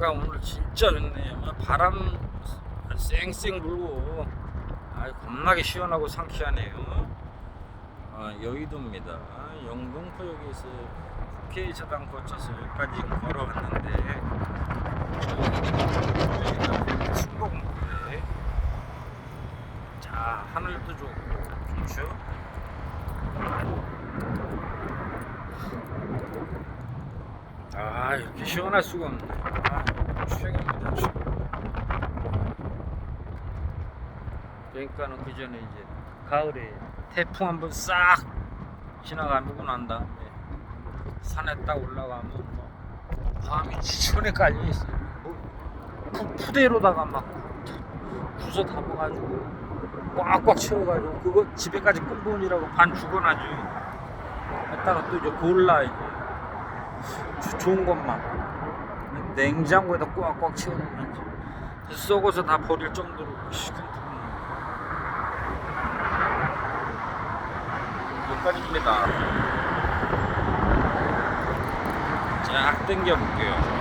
한강 오늘 진짜 좋네요. 뭐 바람 쌩쌩 불고 아 겁나게 시원하고 상쾌하네요. 아, 여의도입니다. 영등포역에서 국회의사당 거쳐서 여기까지 걸어왔는데 저희가 순복무대 자 하늘도 좋고 좋죠. 아 이렇게 시원할 수가 없네. 아, 최고입니다. 최고. 그러니까는 그 전에 이제 가을에 태풍 한번 싹 지나가고 난 다음에 산에 딱 올라가면 뭐 밤이 지천에 깔려 있어요. 뭐 푸- 푸대로다가 막 부서 담아가지고 꽉꽉 채워가지고 그거 집에까지 끈본이라고 반 죽어나지. 했다가 또 이제 골라 이제 주- 좋은 것만. 냉장고에다 꽉꽉 채워놓으면 썩어서 다 버릴 정도로 시큰둥 여기까지입니다. 쫙 당겨 볼게요